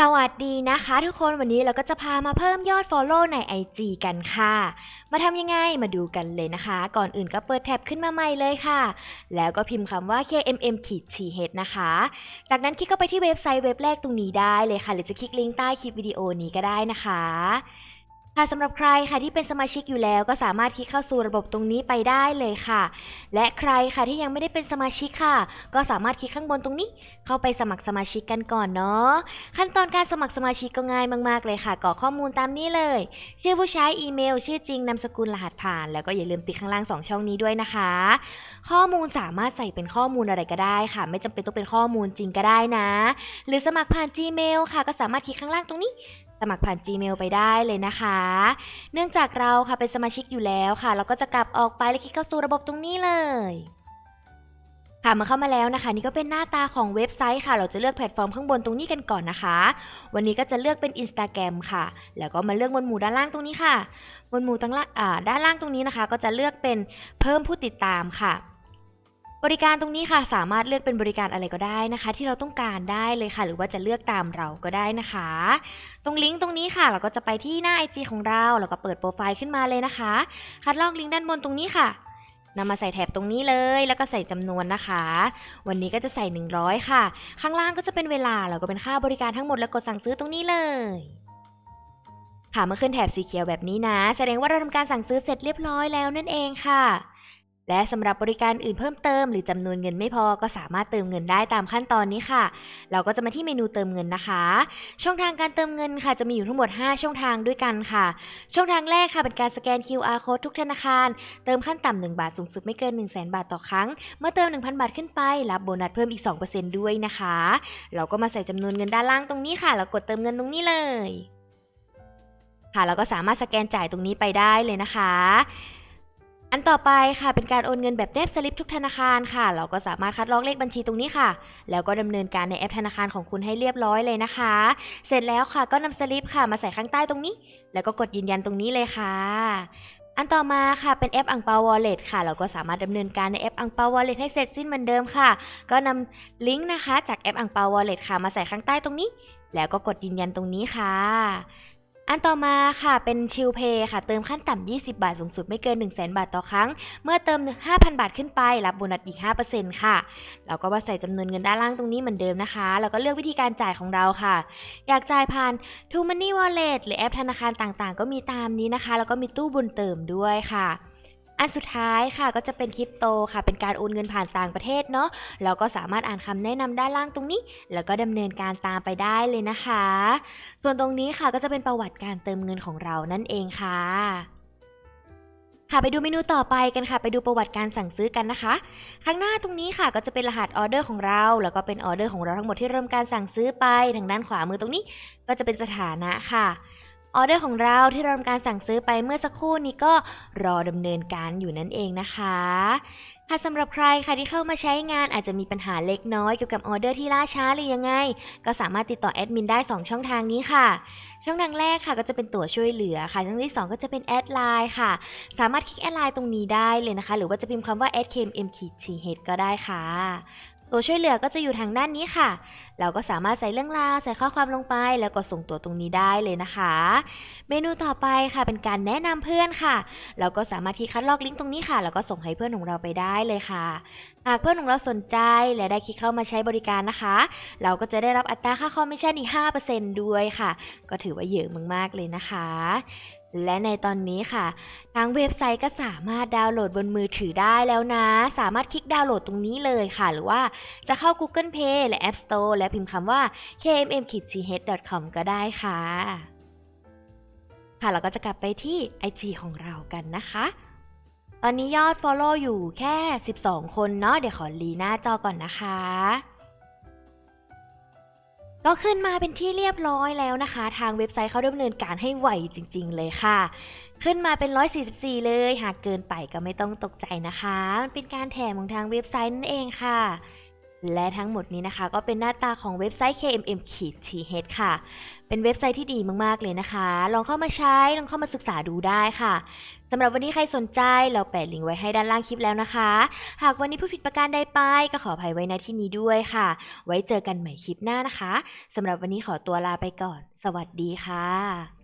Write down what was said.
สวัสดีนะคะทุกคนวันนี้เราก็จะพามาเพิ่มยอด Follow ใน IG กันค่ะ มาทำยังไงมาดูกันเลยนะคะ ก่อนอื่นก็เปิดแท็บขึ้นมาใหม่เลยค่ะ แล้วก็พิมพ์คำว่า kmm ขีด th นะคะ จากนั้นคลิกเข้าไปที่เว็บไซต์เว็บแรกตรงนี้ได้เลยค่ะ หรือจะคลิกลิงก์ใต้คลิปวิดีโอนี้ก็ได้นะคะ ค่ะสำหรับใครค่ะที่เป็นสมาชิกอยู่แล้วก็สามารถคลิกเข้าสู่ระบบตรงนี้ไปได้เลยค่ะ และใครค่ะที่ยังไม่ได้เป็นสมาชิกค่ะ ก็สามารถคลิกข้างบนตรงนี้ เข้าไปสมัครสมาชิกกันก่อนเนาะขั้นตอนการสมัครสมาชิกก็ง่ายมากๆเลยค่ะกรอกข้อมูลตามนี้เลย ชื่อผู้ใช้อีเมล ชื่อจริงนามสกุลรหัสผ่าน แล้วก็อย่าลืมติดข้างล่าง2ช่องนี้ด้วยนะคะ ข้อมูลสามารถใส่เป็นข้อมูลอะไรก็ได้ค่ะ ไม่จำเป็นต้องเป็นข้อมูลจริงก็ได้นะ หรือสมัครผ่าน Gmail ค่ะ ก็สามารถคลิกข้างล่างตรงนี้ สมัครผ่าน Gmail ไปได้เลยนะคะ เนื่องจากเราค่ะเป็นสมาชิกอยู่แล้วค่ะ เราก็จะกลับออกไปและคลิกเข้าสู่ระบบตรงนี้เลยค่ะมาเข้ามาแล้วนะคะ นี่ก็เป็นหน้าตาของเว็บไซต์ค่ะ เราจะเลือกแพลตฟอร์มข้างบนตรงนี้กันก่อนนะคะ วันนี้ก็จะเลือกเป็น Instagram ค่ะ แล้วก็มาเลือกหมวดหมู่ด้านล่างตรงนี้ค่ะหมวดหมู่ตั้งล่างด้านล่างตรงนี้นะคะ ก็จะเลือกเป็นเพิ่มผู้ติดตามค่ะ บริการตรงนี้ค่ะสามารถเลือกเป็นบริการอะไรก็ได้นะคะ ที่เราต้องการได้เลยค่ะ หรือว่าจะเลือกตามเราก็ได้นะคะ ตรงลิงก์ตรงนี้ค่ะ เราก็จะไปที่หน้า IG ของเราแล้วก็เปิดโปรไฟล์ขึ้นมาเลยนะคะ คัดลอกลิงก์ด้านบนตรงนี้ค่ะนำมาใส่แถบตรงนี้เลย แล้วก็ใส่จำนวนนะคะ วันนี้ก็จะใส่ 100 ค่ะ ข้างล่างก็จะเป็นเวลาแล้วก็เป็นค่าบริการทั้งหมดแล้วกดสั่งซื้อตรงนี้เลยค่ะเมื่อขึ้นแถบสีเขียวแบบนี้นะ แสดงว่าเราทำการสั่งซื้อเสร็จเรียบร้อยแล้วนั่นเองค่ะ และสำหรับบริการอื่นเพิ่มเติม หรือจำนวนเงินไม่พอก็สามารถเติมเงินได้ตามขั้นตอนนี้ค่ะ เราก็จะมาที่เมนูเติมเงินนะคะ ช่องทางการเติมเงินค่ะจะมีอยู่ทั้งหมด 5 ช่องทางด้วยกันค่ะ ช่องทางแรกค่ะเป็นการสแกน QR code ทุกธนาคาร เติมขั้นต่ำ1บาทสูงสุดไม่เกิน 1 0 0 0 0แบาทต่อครั้ง เมื่อเติม 1,000 บาทขึ้นไป รับโบนัสเพิ่มอีก 2%ด้วยนะคะ เราก็มาใส่จำนวนเงินด้านล่างตรงนี้ค่ะแล้วกดเติมเงินตรงนี้เลย ค่ะเราก็สามารถสแกนจ่ายตรงนี้ไปได้เลยนะคะ อันต่อไปค่ะเป็นการโอนเงินแบบแนบสลิปทุกธนาคารค่ะ เราก็สามารถคัดลอกเลขบัญชีตรงนี้ค่ะ แล้วก็ดำเนินการในแอปธนาคารของคุณให้เรียบร้อยเลยนะคะ เสร็จแล้วค่ะก็นำสลิปค่ะมาใส่ข้างใต้ตรงนี้ แล้วก็กดยืนยันตรงนี้เลยค่ะ อันต่อมาค่ะเป็นแอปอังเปาวอลเล็ตค่ะ เราก็สามารถดำเนินการในแอปอังเปาวอลเล็ตให้เสร็จสิ้นเหมือนเดิมค่ะ ก็นำลิงก์นะคะ จากแอปอังเปาวอลเล็ตค่ะมาใส่ข้างใต้ตรงนี้ แล้วก็กดยืนยันตรงนี้ค่ะ อันต่อมาค่ะเป็นชิลเพย์ค่ะ เติมขั้นต่ำ 20 บาท สูงสุดไม่เกิน 1 0 0 0 0แบาทต่อครั้ง เมื่อเติม 5,000 บาทขึ้นไป รับโบนัสอีก 5%ค่ะ เราก็มาใส่จำนวนเงินด้านล่างตรงนี้เหมือนเดิมนะคะ แล้วก็เลือกวิธีการจ่ายของเราค่ะ อยากจ่ายผ่าน t ู Money Wallet หรือแอปธนาคารต่างๆ ก็มีตามนี้นะคะ แล้วก็มีตู้บุญเติมด้วยค่ะ อันสุดท้ายค่ะก็จะเป็นคริปโตค่ะ เป็นการโอนเงินผ่านต่างประเทศเนาะเราก็สามารถอ่านคำแนะนำด้านล่างตรงนี้ แล้วก็ดำเนินการตามไปได้เลยนะคะ ส่วนตรงนี้ค่ะก็จะเป็นประวัติการเติมเงินของเรานั่นเองค่ะค่ะไปดูเมนูต่อไปกันค่ะ ไปดูประวัติการสั่งซื้อกันนะคะ ข้างหน้าตรงนี้ค่ะก็จะเป็นรหัสออเดอร์ของเรา แล้วก็เป็นออเดอร์ของเราทั้งหมดที่เริ่มการสั่งซื้อไป ทางด้านขวามือตรงนี้ ก็จะเป็นสถานะค่ะ ออเดอร์ของเราที่เราทำการสั่งซื้อไปเมื่อสักครู่นี้ก็รอดำเนินการอยู่นั่นเองนะคะค่ะสำหรับใครค่ะที่เข้ามาใช้งานอาจจะมีปัญหาเล็กน้อยเกี่ยวกับออเดอร์ที่ล่าช้าหรือยังไง ก็สามารถติดต่อแอดมินได้ 2 ช่องทางนี้ค่ะ ช่องทางแรกค่ะก็จะเป็นตั๋วช่วยเหลือค่ะ ช่องที่ 2 ก็จะเป็นแอดไลน์ค่ะ สามารถคลิกแอดไลน์ตรงนี้ได้เลยนะคะ หรือว่าจะพิมพ์คำว่า a d k m m k t h ก็ได้ค่ะ ตัวช่วยเหลือก็จะอยู่ทางด้านนี้ค่ะ เราก็สามารถใส่เรื่องราวใส่ข้อความลงไป แล้วกดส่งตัวตรงนี้ได้เลยนะคะ เมนูต่อไปค่ะเป็นการแนะนำเพื่อนค่ะ เราก็สามารถคลิกคัดลอกลิงก์ตรงนี้ค่ะ แล้วก็ส่งให้เพื่อนของเราไปได้เลยค่ะหากเพื่อนของเราสนใจและได้คลิกเข้ามาใช้บริการนะคะ เราก็จะได้รับอัตราค่าคอมมิชชั่นอีก5%ด้วยค่ะ ก็ถือว่าเยอะมากๆเลยนะคะ และในตอนนี้ค่ะ ทางเว็บไซต์ก็สามารถดาวน์โหลดบนมือถือได้แล้วนะ สามารถคลิกดาวน์โหลดตรงนี้เลยค่ะ หรือว่าจะเข้า Google Play และ App Store และพิมพ์คำว่า kmm-th.com ก็ได้ค่ะ ค่ะเราก็จะกลับไปที่ IG ของเรากันนะคะ ตอนนี้ยอด Follow อยู่แค่ 12 คนเนาะเดี๋ยวขอรีหน้าจอก่อนนะคะ ก็ขึ้นมาเป็นที่เรียบร้อยแล้วนะคะ ทางเว็บไซต์เขาดำเนินการให้ไหวจริง ๆ เลยค่ะ ขึ้นมาเป็น 144 เลย หากเกินไปก็ไม่ต้องตกใจนะคะ มันเป็นการแถมของทางเว็บไซต์นั่นเองค่ะ และทั้งหมดนี้นะคะ ก็เป็นหน้าตาของเว็บไซต์ KMM-TH ค่ะ เป็นเว็บไซต์ที่ดีมากๆเลยนะคะ ลองเข้ามาใช้ ลองเข้ามาศึกษาดูได้ค่ะสำหรับวันนี้ใครสนใจเราแปะลิงก์ไว้ให้ด้านล่างคลิปแล้วนะคะ หากวันนี้ผู้ผิดประการใดไป ก็ขออภัยไว้ในที่นี้ด้วยค่ะ ไว้เจอกันใหม่คลิปหน้านะคะสำหรับวันนี้ขอตัวลาไปก่อน สวัสดีค่ะ